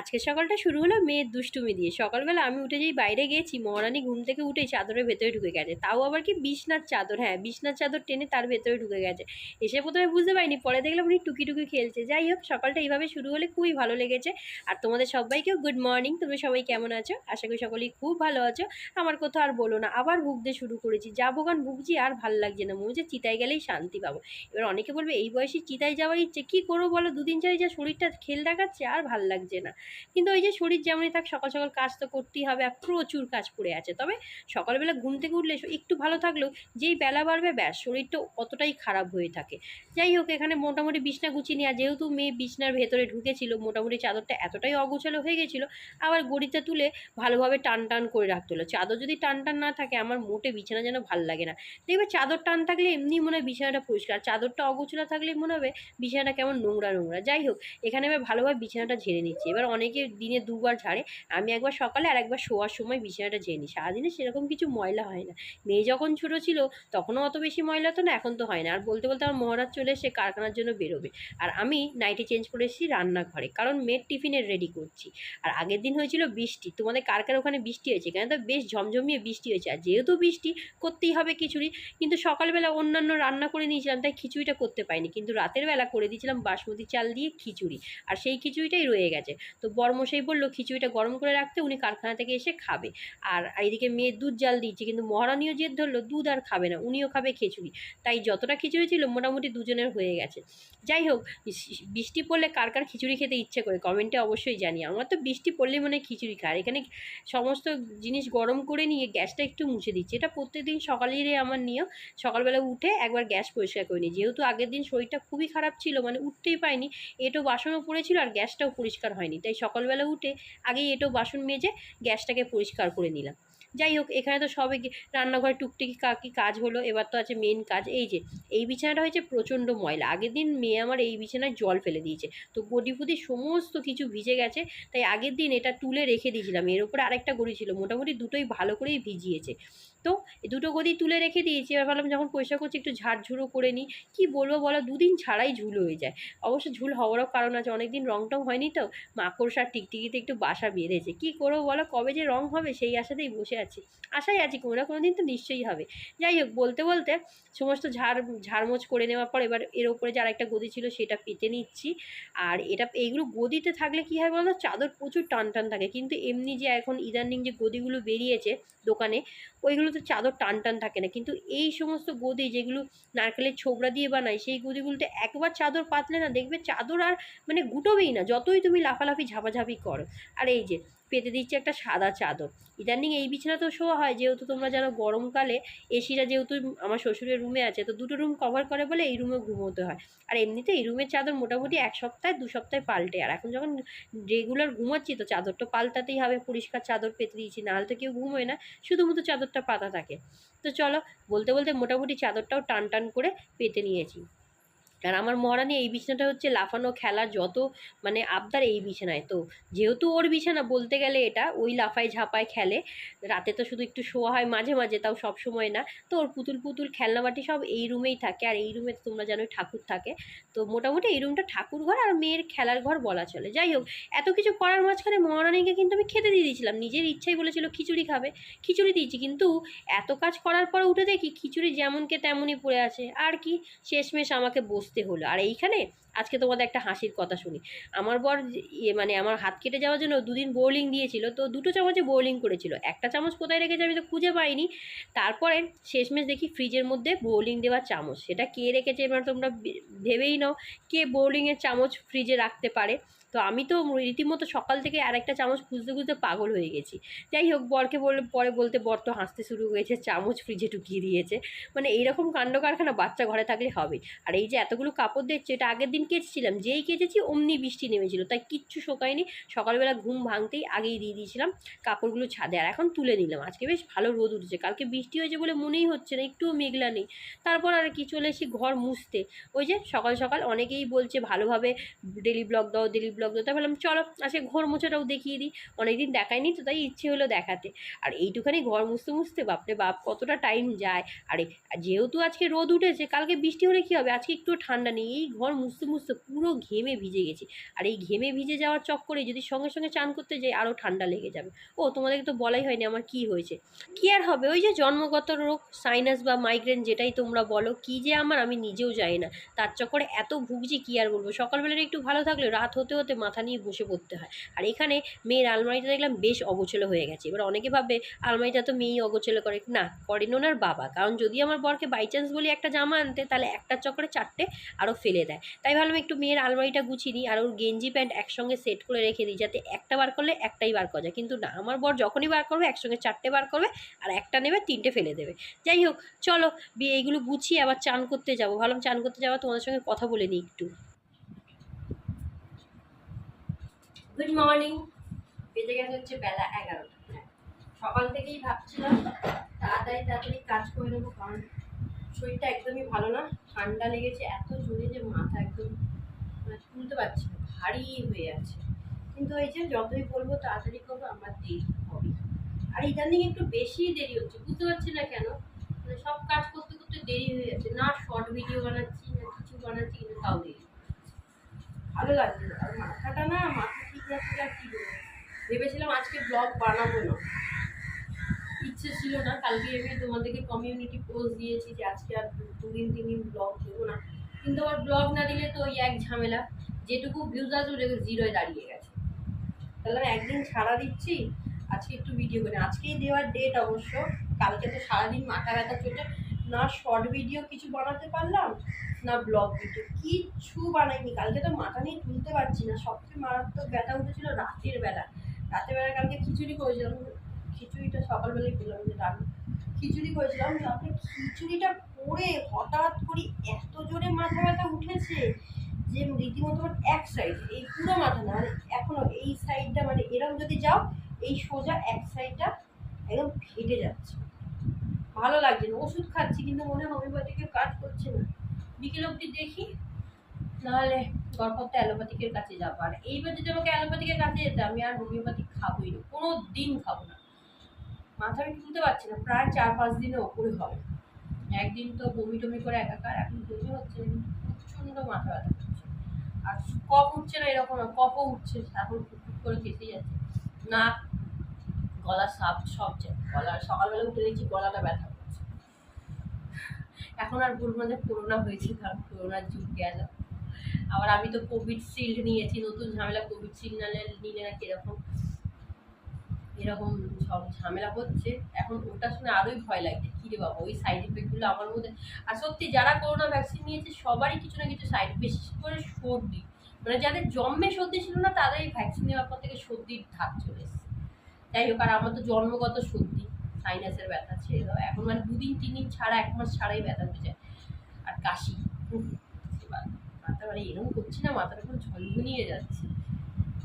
আজকে সকালটা শুরু হলো মেয়ের দুষ্টুমি দিয়ে। সকালবেলা আমি উঠে যেই বাইরে গেছি মহারানী ঘুম থেকে উঠে চাদরের ভেতরে ঢুকে গেছে। তাও আবার কি বিছনার চাদর? হ্যাঁ বিছনার চাদর টেনে তার ভেতরে ঢুকে গেছে। এসে প্রথমে বুঝতে পারিনি, পরে দেখলাম উনি টুকি টুকি খেলছে। যাই হোক, সকালটা এইভাবে শুরু হলে খুবই ভালো লেগেছে। আর তোমাদের সবাইকেও গুড মর্নিং তুমি সবাই কেমন আছো? আশা করি সকলেই খুব ভালো আছো। আমার কোথাও আর বলো না, আবার ভুগতে শুরু করেছি। যা ভোগান ভুগছি, আর ভালো লাগছে না। মনে হচ্ছে চিতায় গেলেই শান্তি পাবো। এবার অনেকে বলবে, এই বয়সে চিতায় যাওয়ার ইচ্ছে কী করব বলো? দুদিন চাই যা শরীরটা খেল দেখাচ্ছে, আর ভালো লাগছে না। কিন্তু ওই যে শরীর যেমনই থাক, সকাল সকাল কাজ তো করতেই হবে আর প্রচুর কাজ পড়ে আছে। তবে সকালবেলা ঘুম থেকে উঠলে একটু ভালো থাকলেও যেই বেলা বাড়বে, ব্যাস, শরীরটা অতটাই খারাপ হয়ে থাকে। যাই হোক, এখানে মোটামুটি বিছনা গুছিয়ে নেওয়া যেহেতু মেয়ে বিছনার ভেতরে ঢুকেছিল, মোটামুটি চাদরটা এতটাই অগোছালো হয়ে গেছিল, আবার গড়িতে তুলে ভালোভাবে টান টান করে রাখতে হলো। চাদর যদি টান টান না থাকে, আমার মোটে বিছানা যেন ভালো লাগে না। দেখবে চাদর টান থাকলে এমনি মনে হয় বিছানাটা পরিষ্কার চাদরটা অগোছালো থাকলে মনে হবে বিছানাটা কেমন নোংরা নোংরা। যাই হোক, এখানে এবার ভালোভাবে বিছানাটা ঝেড়ে নিচ্ছি। এবার অনেকে দিনে দুবার ঝাড়ে, আমি একবার সকালে আর একবার শোয়ার সময় বিছানাটা ঝেড়ে নিই। সারাদিনে সেরকম কিছু ময়লা হয় না। মেয়ে যখন ছোটো ছিল, তখনও অত বেশি ময়লা তো না, এখন তো হয় না। আর বলতে বলতে আমার মহারাজ চলে এসে কারখানার জন্য বেরোবে। আর আমি নাইটি চেঞ্জ করে এসেছি রান্নাঘরে, কারণ মেয়ের টিফিনের রেডি করছি। আর আগের দিন হয়েছিল বৃষ্টি, তোমাদের কার কার ওখানে বৃষ্টি হয়েছে কেন তো বেশ ঝমঝমিয়ে বৃষ্টি হয়েছে। আর যেহেতু বৃষ্টি, করতেই হবে খিচুড়ি কিন্তু সকালবেলা অন্যান্য রান্না করে নিয়েছিলাম, তাই খিচুড়িটা করতে পাইনি কিন্তু রাতের বেলা করে দিয়েছিলাম বাসমতি চাল দিয়ে খিচুড়ি, আর সেই খিচুড়িটাই রয়ে গেছে। তো বরমশাই বলল, খিচুড়িটা গরম করে রাখতে উনি কারখানা থেকে এসে খাবে। আর এইদিকে মেয়ের দুধ জাল দিয়েছে, কিন্তু মহারানীও জেদ ধরলো, দুধ আর খাবে না, উনিও খাবে খিচুড়ি। তাই যতটা খিচুড়ি ছিল মোটামুটি দুজনের হয়ে গেছে। যাই হোক বৃষ্টি পড়লে কার কার খিচুড়ি খেতে ইচ্ছে করে কমেন্টে অবশ্যই জানি আমার তো বৃষ্টি পড়লেই মনে হয় খিচুড়ি খায়। এখানে সমস্ত জিনিস গরম করে নিয়ে গ্যাসটা একটু মুছে দিচ্ছি। এটা প্রত্যেকদিন সকালেরই আমার নিয়ম। সকালবেলা উঠে একবার গ্যাস পরিষ্কার করে নিই। যেহেতু আগের দিন শরীরটা খুবই খারাপ ছিল মানে উঠতেই পাইনি এটো বাসনও পড়েছিল আর গ্যাসটাও পরিষ্কার হয়নি। তাই সকালবেলা উঠে আগেই এটো বাসন মেজে গ্যাসটাকে পরিষ্কার করে নিলাম। যাই হোক, এখানে তো সবে রান্নাঘরে টুকটুকি কাকি কাজ হলো, এবার তো আছে মেন কাজ। এই যে, এই বিছানাটা হয়েছে প্রচণ্ড ময়লা। আগের দিন মেয়ে আমার এই বিছানায় জল ফেলে দিয়েছে। তো গডি ফুদি সমস্ত কিছু ভিজে গেছে, তাই আগের দিন এটা তুলে রেখে দিয়েছিলাম। এর উপরে আরেকটা গড়ি ছিল, মোটামুটি দুটোই ভালো করেই ভিজিয়েছে। তো দুটো গদি তুলে রেখে দিয়েছি, এবার ভাবলাম যখন পয়সা করছি একটু ঝাড়ঝুড়ো করে নিই। কী বলব বলো, দুদিন ছাড়াই ঝুল হয়ে যায়। অবশ্য ঝুল হওয়ারও কারণ আছে অনেক দিন রং টং হয়নি তো, মাকড়সার টিকটিকিতে একটু বাসা বেঁধেছে। কী করব বলো, কবে যে রং হবে সেই আশাতেই বসে আছি। আশাই আছি, কোনো না কোনো দিন তো নিশ্চয়ই হবে। যাই হোক, বলতে বলতে সমস্ত ঝাড় ঝাড়মোছ করে নেওয়ার পর এবার এর ওপরে যার একটা গদি ছিল সেটা পেতে নিচ্ছি। আর এটা, এইগুলো গদিতে থাকলে কী হয় বলো চাদর প্রচুর টান টান থাকে। কিন্তু এমনি যে এখন ইদানিং যে গদিগুলো বেরিয়েছে দোকানে, ওইগুলোতে চাদর টান টান থাকে না। কিন্তু এই সমস্ত গদি যেগুলো নারকেলের ছোবড়া দিয়ে বানায় সেই গদিগুলোতে একবার চাদর পাতলে না দেখবে চাদর আর মানে গুটোবেই না। যতই তুমি লাফালাফি, ঝাপাঝাপি করো। আর এই যে পেতে দিচ্ছে একটা সাদা চাদর। ইদানিং এই বিছানা তো শোয়া হয়, যেহেতু তোমরা জানো গরমকালে এসিরা যেহেতু আমার শ্বশুরের রুমে আছে, তো দুটো রুম কভার করে বলে এই রুমে ঘুমোতে হয়। আর এমনিতে এই রুমের চাদর মোটামুটি এক সপ্তাহে, দু সপ্তাহে পাল্টে। আর এখন যখন রেগুলার ঘুমাচ্ছি, তো চাদর তো পাল্টাতেই হবে, পরিষ্কার চাদর পেতে দিয়েছি, নাহলে তো কেউ ঘুমোয় না, শুধুমাত্র চাদরটা পাতা থাকে। তো চলো, বলতে বলতে মোটামুটি চাদরটাও টান টান করে পেতে নিয়েছি। আর আমার মহারানী এই বিছানাটা হচ্ছে লাফানো খেলা যত মানে আবদার এই বিছানায়। তো যেহেতু ওর বিছানা বলতে গেলে এটা, ওই লাফায় ঝাপায় খেলে। রাতে তো শুধু একটু শোয়া হয় মাঝে মাঝে, তাও সব সময় না। তো ওর পুতুল পুতুল খেলনাবাটি সব এই রুমেই থাকে আর এই রুমে তোমরা জানো ঠাকুর থাকে। তো মোটামুটি এই রুমটা ঠাকুর ঘর আর মেয়ের খেলার ঘর বলা চলে। যাই হোক, এত কিছু করার মাঝখানে মহারানীকে কিন্তু আমি খেতে দিয়ে দিয়েছিলাম। নিজের ইচ্ছাই বলেছিল খিচুড়ি খাবে, খিচুড়ি দিয়েছি। কিন্তু এত কাজ করার পর উঠে দেখি খিচুড়ি যেমনকে তেমনই পড়ে আছে। আর কি, শেষমেশ আমাকে বসতে হলো। আর এইখানে আজকে তোমাদের একটা হাসির কথা শুনি। আমার বর ইয়ে মানে আমার হাত কেটে যাওয়ার জন্য দুদিন বোর্লিং দিয়েছিল, তো দুটো চামচে বোর্লিং করেছিল। একটা চামচ কোথায় রেখেছে আমি তো খুঁজে পাইনি। তারপরে শেষমেশ দেখি ফ্রিজের মধ্যে বোর্লিং দেওয়ার চামচ। সেটা কে রেখেছে এবার তোমরা ভেবেই নাও, কে বোর্লিংয়ের চামচ ফ্রিজে রাখতে পারে। তো আমি তো রীতিমতো সকাল থেকে আরেকটা চামচ খুঁজতে খুঁজতে পাগল হয়ে গেছি। যাই হোক, বরকে বলে, পরে বলতে বর তো হাসতে শুরু হয়েছে চামচ ফ্রিজে ঢুকিয়ে দিয়েছে। মানে এইরকম কাণ্ড কারখানা বাচ্চা ঘরে থাকলে হবে আর এই যে এতগুলো কাপড় দিচ্ছে এটা আগের দিন কেচেছিলাম যেই কেটেছি অমনি বৃষ্টি নেমেছিল, তাই কিচ্ছু শোকায়নি। সকালবেলা ঘুম ভাঙতেই আগেই দিয়ে দিয়েছিলাম কাপড়গুলো ছাদে, আর এখন তুলে নিলাম। আজকে বেশ ভালো রোদ উঠেছে, কালকে বৃষ্টি হয়েছে বলে মনেই হচ্ছে না, একটুও মেঘলা নেই। তারপর আর কি চলে এসেছি ঘর মুছতে। ওই যে সকাল সকাল অনেকেই বলছে ভালোভাবে ডেলি ব্লগ দাও ডেলি ব্লগ দিতে বললাম, চলো, আজকে ঘর মোছাটাও দেখিয়ে দিই। অনেকদিন দেখায়নি, তো তাই ইচ্ছে হলো দেখাতে। আর এইটুখানি ঘর মুছতে মুছতে, বাপরে বাপ, কতটা টাইম যায়। আরে, যেহেতু আজকে রোদ উঠেছে, কালকে বৃষ্টি হলে কী হবে? আজকে একটু ঠান্ডা নেই, এই ঘর মুছতে মুছতে পুরো ঘেমে ভিজে গেছি। আর এই ঘেমে ভিজে যাওয়ার চক্করে যদি সঙ্গে সঙ্গে চান করতে যাই আরও ঠান্ডা লেগে যাবে। ও, তোমাদেরকে তো বলাই হয়নি আমার কি হয়েছে। কি আর হবে? ওই যে জন্মগত রোগ সাইনাস বা মাইগ্রেন যেটাই তোমরা বলো, কি যে আমার আমি নিজেও জানি না। তার চক্করে এত ভুগছি, কি আর বলব? সকালবেলাটা একটু ভালো থাকলে রাত হতে হতে মাথা নিয়ে বসে পড়তে হয়। আর এখানে মেয়ের আলমারিটা দেখলাম বেশ অগোছলো হয়ে গেছে। এবার অনেকে ভাবে আলমারিটা তো মেয়েই অগোছলো করে। না, করেন ওনার বাবা। কারণ যদি আমার বরকে বাই চান্স বলি একটা জামা আনতে, তাহলে একটার চক্করে চারটে আরও ফেলে দেয়। তাই ভাবলাম একটু মেয়ের আলমারিটা গুছিয়ে নিই আর ওর গেঞ্জি প্যান্ট একসঙ্গে সেট করে রেখে দিই, যাতে একটা বার করলে একটাই বার করা যায়। কিন্তু না, আমার বর যখনই বার করবে, একসঙ্গে চারটে বার করবে আর একটা নেবে, তিনটে ফেলে দেবে। যাই হোক, চলো এইগুলো গুছিয়ে আবার চান করতে যাব। ভাবলাম চান করতে যাব তোমাদের সঙ্গে কথা বলে নিই একটু। গুড মর্নিং বেজে গেছে হচ্ছে বেলা এগারোটা। সকাল থেকেই ভাবছিলাম, তাড়াতাড়ি তাড়াতাড়ি কাজ করে নেব, কারণ শরীরটা একদমই ভালো না, ঠান্ডা লেগেছে, এত জোরে যে মাথা একদম মানে তুলতে পারছি না, ভারী হয়ে আছে কিন্তু এই যে যতই বলব তাড়াতাড়ি করব, আমার দেরি হবে। আর ইদানিং একটু বেশি দেরি হচ্ছে, বুঝতে পারছি না কেন মানে সব কাজ করতে করতে দেরি হয়ে যাচ্ছে। না শর্ট ভিডিও বানাচ্ছি, না কিছু বানাচ্ছি, কিন্তু তাও দেরি। ভালো লাগছে আর মাথাটা না, মাথা ঠিক যাচ্ছে আর কি ভেবেছিলাম আজকে ব্লগ বানাবো না। ইচ্ছে ছিল না। কালকে আমি তোমাদেরকে কমিউনিটি পোস্ট দিয়েছি যে আজকে আর দুদিন তিন দিন ব্লগ দেবো না। কিন্তু আবার ব্লগ না দিলে তো ওই এক ঝামেলা। যেটুকু ভিউজ আছে ওটা জিরোয় দাঁড়িয়ে গেছে। তাহলে একদিন ছাড়া দিচ্ছি। আজকে একটু ভিডিও করে আজকেই দেওয়ার ডেট অবশ্য। কালকে তো সারাদিন মাথা ব্যথা চোটে। না শর্ট ভিডিও কিছু বানাতে পারলাম, না ব্লগ ভিডিও কিচ্ছু বানাইনি। কালকে তো মাথা নিয়ে তুলতে পারছি না। সবচেয়ে মারাত্মক ব্যথা উঠেছিল রাতের বেলা। রাতের বেলা কালকে খিচুড়ি করেছিলাম। খিচুড়িটা সকালবেলায় পেলাম, যে রান্না খিচুড়ি করেছিলাম তারপরে খিচুড়িটা পরে হঠাৎ করে এত জোরে মাথা ব্যথা উঠেছে যে রীতিমতো এক সাইড এই পুরো মাথা না মানে এখনও এই সাইডটা মানে এরকম যদি যাও, এই সোজা এক সাইডটা একদম ফেটে যাচ্ছে। ভালো লাগছে না, ওষুধ খাচ্ছি, কিন্তু মনে হয় হোমিওপ্যাথিকের কাজ করছে না। বিকেল অবধি দেখি, নাহলে গড়পত্তা অ্যালোপ্যাথিকের কাছে যাব। আর এইবার যদি আমাকে অ্যালোপ্যাথিকের কাছে যেতে আমি আর হোমিওপ্যাথিক খাবোই না, কোনো দিন খাব না। মাথা আমি তুলতে পারছি না প্রায় চার পাঁচ দিনের ওপরে হবে। একদিন তো বমি টমি করে একাকার এখন বমি হচ্ছে না, প্রচণ্ড মাথা ব্যথা করছে। আর কফ উঠছে না এরকম না কফও উঠছে এখন টুকটুক করে কেটে যাচ্ছে। না গলা সাপ সব যায় গলা সকালবেলা উঠে দেখছি গলাটা ব্যথা করছে। এখন আর বলব না যে করোনা হয়েছে কারণ করোনার যুগ গেল। আবার আমি তো কোভিড শিল্ড নিয়েছি নতুন ঝামেলা কোভিড শিল্ড নালে নাকি এরকম এরকম সব ঝামেলা হচ্ছে। এখন ওটা শুনে আরোই ভয় লাগছে কী রে বাবা, ওই সাইড এফেক্টগুলো আমার মধ্যে। আর সত্যি যারা করোনা ভ্যাকসিন নিয়েছে, সবারই কিছু না কিছু সাইড বিশেষ করে সর্দি। মানে যাদের জন্মে সর্দি ছিল না তাদের এই ভ্যাকসিন নেওয়ার পর থেকে সর্দির ধাপ চলে এসেছে। যাই হোক, আর আমার তো জন্মগত সর্দি সাইনাসের ব্যথা দাও এখন মানে দুদিন তিন দিন ছাড়া, এক মাস ছাড়াই ব্যথা হয়ে যায়। আর কাশি মাথা মানে এরকম করছি না মাথাটা পুরো ঝনঝনিয়ে যাচ্ছে।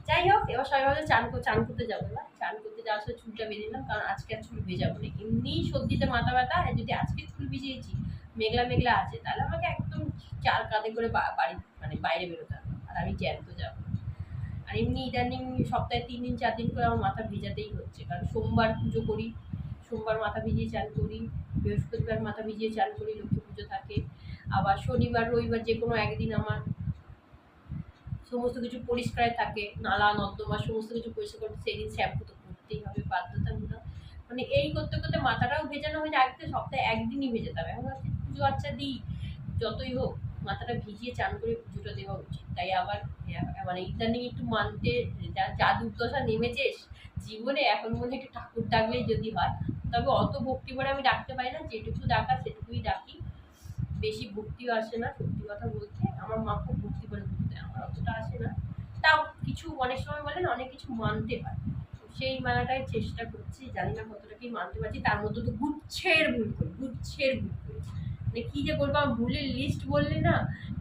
যাই হোক এবার সবাই ভাবে চান চান করতে যাব না চান করতে যাওয়ার সময় চুলটা বেঁধে নিলাম, কারণ আজকে আর চুল ভেজাবো না এমনি সর্দিতে মাথা ব্যথা, আর যদি আজকে চুল ভিজিয়েছি, মেঘলা মেঘলা আছে, তাহলে আমাকে একদম চার কাঁধে করে বাড়ি মানে বাইরে বেরোতে হবে, আর আমি জ্যান্ত যাব। আর এমনি ইদানিং সপ্তাহে তিন দিন, চার দিন করে আমার মাথা ভেজাতেই হচ্ছে, কারণ সোমবার পুজো করি, সোমবার মাথা ভিজিয়ে চান করি, বৃহস্পতিবার মাথা ভিজিয়ে চান করি, লক্ষ্মী পুজো থাকে। আবার শনিবার, রবিবার যে কোনো একদিন আমার সমস্ত কিছু পরিষ্কার থাকে, নালা, নর্দমা, সমস্ত কিছু পরিষ্কার করতে সেই দিন শ্যাম্পু তো করতেই হবে, বাধ্যতামূলক। মানে এই করতে করতে মাথাটাও ভেজানো হয়ে যায় আগে সপ্তাহে একদিনই ভেজাতে হবে এখন ভাবছি পুজো আচ্ছা দিই, যতই হোক, মাথাটা ভিজিয়ে চান করে পুজোটা দেওয়া উচিত। তাই আবার মানে ইদানিং একটু মানতে, যা যা দুর্দশা নেমেছে জীবনে, এখন মনে একটু ঠাকুর ডাকলেই যদি হয়, তবে অত ভক্তি করে আমি ডাকতে পারি না, যেটুকু ডাকা সেটুকুই ডাকি। বেশি ভক্তিও আসে না, সত্যি কথা বলতে। আমার মা খুব ভক্তি করে পুজো দেয় আমার অতটা আসে না। তাও কিছু অনেক সময় বলেন অনেক কিছু মানতে পারে। সেই মানাটাই চেষ্টা করছি, জানি না কতটা কি মানতে পারছি, তার মধ্যে তো গুচ্ছের ভুল করি, গুচ্ছের ভুল করি। মানে কী যে বলব, আমার ভুলের লিস্ট বললে না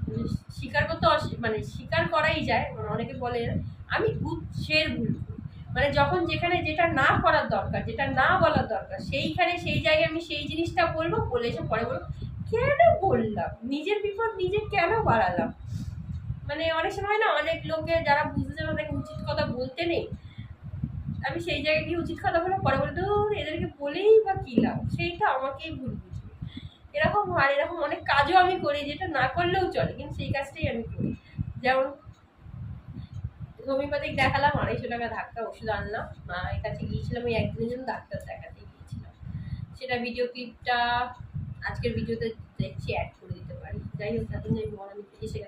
মানে স্বীকার করতে মানে স্বীকার করাই যায় মানে অনেকে বলে, আমি গুচ্ছের ভুল করি। মানে যখন যেখানে যেটা না করার দরকার, যেটা না বলার দরকার, সেইখানে সেই জায়গায় আমি সেই জিনিসটা বলব, বলে এসে পরে বলব, কেন বললাম? নিজের বিপদ নিজে কেন বাড়ালাম? মানে অনেক সময় না, অনেক লোকে যারা বুঝতে চায় তাকে উচিত কথা বলতে নেই, আমি সেই জায়গায় গিয়ে উচিত কথা বলে পরে বলে এদেরকে বলেই বা কী লাভ? সেইটা আমাকেই ভুল বুঝবে। এরকম হয় এরকম অনেক কাজও আমি করি যেটা না করলেও চলে, কিন্তু সেই কাজটাই আমি করি। যেমন হোমিওপ্যাথিক দেখালাম, আড়াইশো টাকা ধাক্কা ওষুধ আনলাম মায়ের কাছে গিয়েছিলাম, ওই একদিনের জন্য ডাক্তার দেখাতে গিয়েছিলাম। সেটা ভিডিও ক্লিপটা আজকের ভিডিওতে দেখছি অ্যাড করে দিতে পারি। যাই হোক, এখন যাই, বল, আমি এসে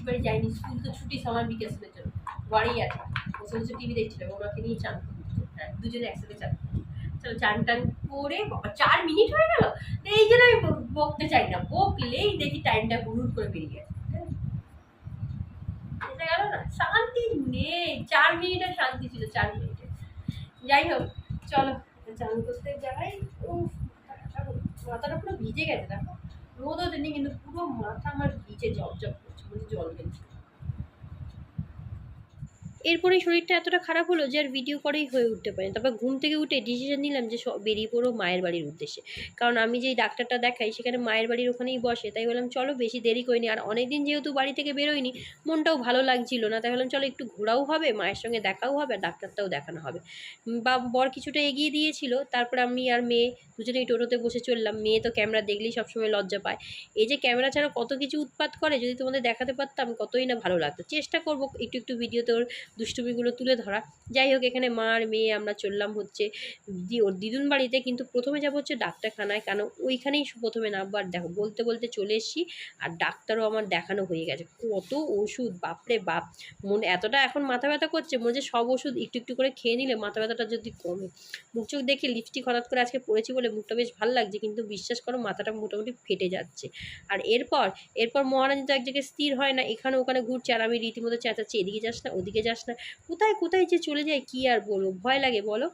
বেশি বাড়ি যাইনি স্কুল তো ছুটি সময় বিকেলের জন্য। বাড়ি আছে। বসে বসে টিভি দেখছিলাম ওনাকে নিয়ে চান হ্যাঁ দুজনে একসাথে চান চলো চান টান করে চার মিনিট হয়ে গেল। এই জন্য আমি বকতে চাই না বকলেই দেখি টাইমটা হুড় করে বেরিয়ে গেছে। হ্যাঁ। গেল না শান্তি নেই। চার মিনিটে শান্তি ছিল চার মিনিটে যাই হোক চলো চান করতে যাই। উফ, মাথাটা পুরো ভিজে গেছে দেখো। রোদও দেয়নি কিন্তু পুরো মাথা আমার ভিজে জব জব মানে জল ফেলছে এরপরে শরীরটা এতটা খারাপ হলো যে আর ভিডিও করেই হয়ে উঠতে পারেনি তারপর ঘুম থেকে উঠে ডিসিশন নিলাম যে বেরিয়ে পড়ো মায়ের বাড়ির উদ্দেশ্যে। কারণ আমি যেই ডাক্তারটা দেখাই, সেখানে মায়ের বাড়ির ওখানেই বসে। তাই বললাম, চলো বেশি দেরি করিনি। আর অনেকদিন যেহেতু বাড়ি থেকে বেরোয়নি মনটাও ভালো লাগছিল না। তাই বললাম, চলো একটু ঘোরাও হবে, মায়ের সঙ্গে দেখাও হবে, আর ডাক্তারটাও দেখানো হবে। বা বর কিছুটা এগিয়ে দিয়েছিল। তারপর আমি আর মেয়ে দুজনেই টোটোতে বসে চললাম। মেয়ে তো ক্যামেরা দেখলেই সবসময় লজ্জা পায়। এই যে ক্যামেরা ছাড়া কত কিছু উৎপাত করে, যদি তোমাদের দেখাতে পারতাম কতই না ভালো লাগতো। চেষ্টা করব একটু একটু ভিডিওতে ওর দুষ্টুমিগুলো তুলে ধরা। যাই হোক, এখানে মা আর মেয়ে আমরা চললাম হচ্ছে ওর দিদুন বাড়িতে। কিন্তু প্রথমে যাব হচ্ছে ডাক্তারখানায়। কেন ওইখানেই প্রথমে নামবো। আর দেখো, বলতে বলতে চলে এসেছি। আর ডাক্তারও আমার দেখানো হয়ে গেছে। কত ওষুধ, বাপরে বাপ! মনে, এতটা এখন মাথা ব্যথা করছে, মনে হচ্ছে সব ওষুধ একটু একটু করে খেয়ে নিলে মাথা ব্যথাটা যদি কমে। মুখ, চোখ দেখে লিপস্টিক হঠাৎ করে আজকে পড়েছি বলে মুখটা বেশ ভালো লাগছে, কিন্তু বিশ্বাস করো মাথাটা মোটামুটি ফেটে যাচ্ছে। আর এরপর এরপর মহারানী তো এক জায়গায় স্থির হয় না। এখানে ওখানে ঘুরছে আর আমি রীতিমতো চেঁচাচ্ছি, এদিকে যাস না, ওদিকে যাস না কোথায় কোথায় যে চলে যায় কি আর বলব? ভয় লাগে বলো?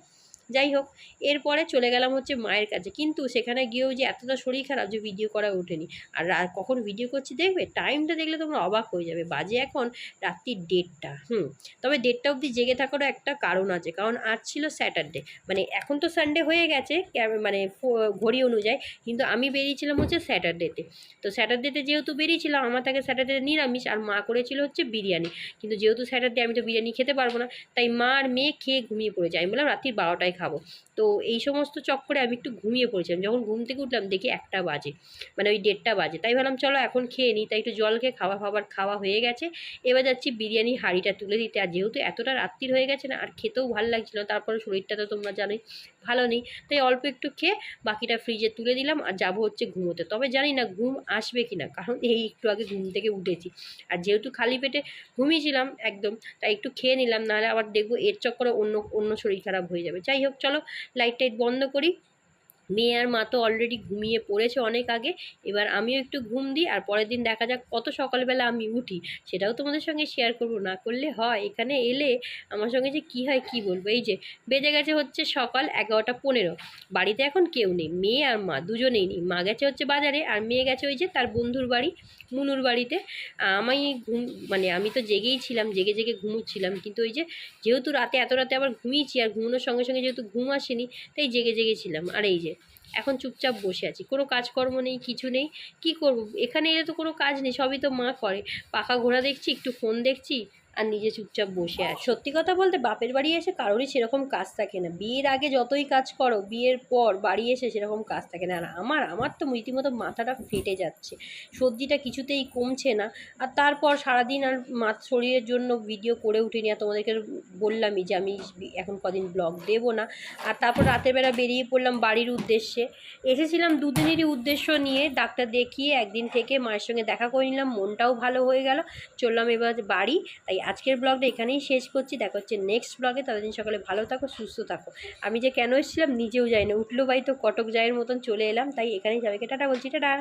যাই হোক, এরপরে চলে গেলাম হচ্ছে মায়ের কাছে। কিন্তু সেখানে গিয়েও যে এতটা শরীর খারাপ যে ভিডিও করা ওঠেনি। আর কখন ভিডিও করছি দেখবে? টাইমটা দেখলে তোমরা অবাক হয়ে যাবে। বাজে এখন রাত্রির দেড়টা, হুম। তবে দেড়টা অবধি জেগে থাকারও একটা কারণ আছে। কারণ আজ ছিল স্যাটারডে মানে এখন তো সানডে হয়ে গেছে মানে ঘড়ি অনুযায়ী। কিন্তু আমি বেরিয়েছিলাম হচ্ছে স্যাটারডেতে তো। স্যাটারডেতে যেহেতু বেরিয়েছিলাম, আমার তাকে স্যাটারডে নিরামিষ আর মা করেছিল হচ্ছে বিরিয়ানি। কিন্তু যেহেতু স্যাটারডে আমি তো বিরিয়ানি খেতে পারব না, তাই মা আর মেয়ে খেয়ে ঘুমিয়ে পড়েছে। আমি বললাম রাত্রির বারোটায় খাব। তো এই সমস্ত চক্করে আমি একটু ঘুমিয়ে পড়েছিলাম। যখন ঘুম থেকে উঠলাম, দেখি একটা বাজে মানে ওই দেড়টা বাজে। তাই ভাবলাম, চলো এখন খেয়ে নিই। তাই একটু জল খেয়ে খাওয়া খাবার খাওয়া হয়ে গেছে। এবার যাচ্ছি বিরিয়ানি হাঁড়িটা তুলে দিতে। আর যেহেতু এতটা রাত্রির হয়ে গেছে না, আর খেতেও ভালো লাগছিল, তারপরে শরীরটা তো তোমরা জানোই, ভালো নেই। তাই অল্প একটু খেয়ে বাকিটা ফ্রিজে তুলে দিলাম আর যাব হচ্ছে ঘুমোতে। তবে জানি না ঘুম আসবে কি না কারণ এই একটু আগে ঘুম থেকে উঠেছি। আর যেহেতু খালি পেটে ঘুমিয়েছিলাম একদম, তাই একটু খেয়ে নিলাম, নাহলে আবার দেখব এর চক্করে অন্য অন্য শরীর খারাপ হয়ে যাবে। যাই হোক, চলো লাইট টাইট বন্ধ করি। মেয়ে আর মা তো অলরেডি ঘুমিয়ে পড়েছে অনেক আগে। এবার আমিও একটু ঘুম দিই আর পরের দিন দেখা যাক কত সকালবেলা আমি উঠি। সেটাও তোমাদের সঙ্গে শেয়ার করব। না করলে হয়, এখানে এলে আমার সঙ্গে যে কী হয় কী বলব? এই যে, বেজে গেছে হচ্ছে সকাল এগারোটা পনেরো। বাড়িতে এখন কেউ নেই, মেয়ে আর মা দুজনেই নেই। মা গেছে হচ্ছে বাজারে আর মেয়ে গেছে ওই যে তার বন্ধুর বাড়ি, মুনুর বাড়িতে। আমি ঘুম মানে আমি তো জেগেই ছিলাম, জেগে জেগে ঘুমুচ্ছিলাম। কিন্তু ওই যে, যেহেতু রাতে এত রাতে আবার ঘুমিয়েছি আর ঘুমানোর সঙ্গে সঙ্গে যেহেতু ঘুম আসেনি, তাই জেগে জেগেছিলাম আর এই যে এখন চুপচাপ বসে আছি। কোনো কাজকর্ম নেই, কিছু নেই, কি করব? এখানে এলে তো কোনো কাজ নেই, সবই তো মা করে। পাখা ঘোরা দেখছি, একটু ফোন দেখছি আর নিজে চুপচাপ বসে আছে সত্যি কথা বলতে বাপের বাড়ি এসে কারোরই সেরকম কাজ থাকে না। বিয়ের আগে যতই কাজ করো, বিয়ের পর বাড়ি এসে সেরকম কাজ থাকে না। আর আমার আমার তো রীতিমতো মাথাটা ফেটে যাচ্ছে। সর্দিটা কিছুতেই কমছে না। আর তারপর সারাদিন আর মা শরীরের জন্য ভিডিও করে উঠিনি। আর তোমাদেরকে বললামই যে আমি এখন কদিন ব্লগ দেবো না। আর তারপর রাতের বেলা বেরিয়ে পড়লাম বাড়ির উদ্দেশ্যে। এসেছিলাম দুদিনেরই উদ্দেশ্য নিয়ে ডাক্তার দেখিয়ে একদিন থেকে মায়ের সঙ্গে দেখা করে নিলাম। মনটাও ভালো হয়ে গেল। চললাম এবার বাড়ি। তাই আজকের ব্লগটা এখানেই শেষ করছি। দেখা হচ্ছে নেক্সট ব্লগে ততদিন সকালে ভালো থাকো, সুস্থ থাকো। আমি যে কেন এসেছিলাম নিজেও যাই না। উঠল বাই তো কটক যায়ের মতন চলে এলাম। তাই এখানেই যাবে। টাটা বলছি। টাটা।